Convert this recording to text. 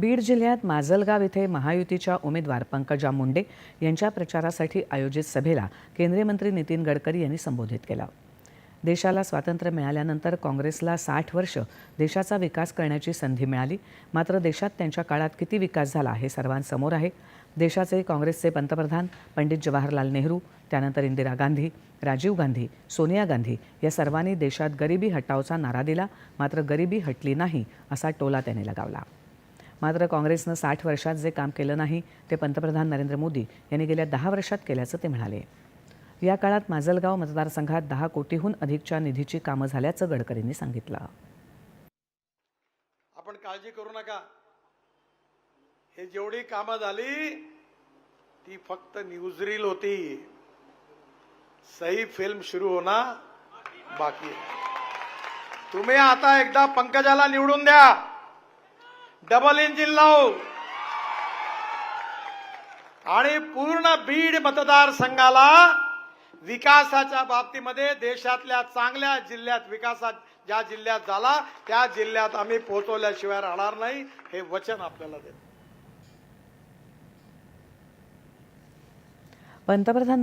बीड जिल्ह्यात माजलगाव इथे महायुतीच्या उमेदवार पंकजा मुंडे यांच्या प्रचारासाठी आयोजित सभेला केंद्रीय मंत्री नितीन गडकरी यांनी संबोधित केलं. देशाला स्वातंत्र्य मिळाल्यानंतर काँग्रेसला साठ वर्ष देशाचा विकास करण्याची संधी मिळाली. मात्र देशात त्यांच्या काळात किती विकास झाला हे सर्वांसमोर आहे. देशाचे काँग्रेसचे पंतप्रधान पंडित जवाहरलाल नेहरू त्यानंतर इंदिरा गांधी राजीव गांधी सोनिया गांधी या सर्वांनी देशात गरिबी हटावचा नारा दिला. मात्र गरिबी हटली नाही असा टोला त्यांनी लगावला. मात्र काँग्रेसनं साठ वर्षात जे काम केलं नाही ते पंतप्रधान नरेंद्र मोदी यांनी गेल्या दहा वर्षात केल्याचं ते म्हणाले. या काळात माजलगाव मतदारसंघात दहा कोटीहून अधिकच्या निधीची कामं झाल्याचं गडकरींनी सांगितलं. आपण काळजी करू नका. हे जेवढी कामं झाली ती फक्त न्यूज रील होती. सही फिल्म सुरू होणार बाकी तुम्ही आता एकदा पंकजाला निवडून द्या. डबल इंजिन लावू. आणि पूर्ण बीड मतदारसंघाला विकासाच्या बाबतीमध्ये देशातल्या चांगल्या जिल्ह्यात विकासात ज्या जिल्ह्यात झाला त्या जिल्ह्यात आम्ही पोहोचवल्याशिवाय राहणार नाही. हे वचन आपल्याला देतो. पंतप्रधान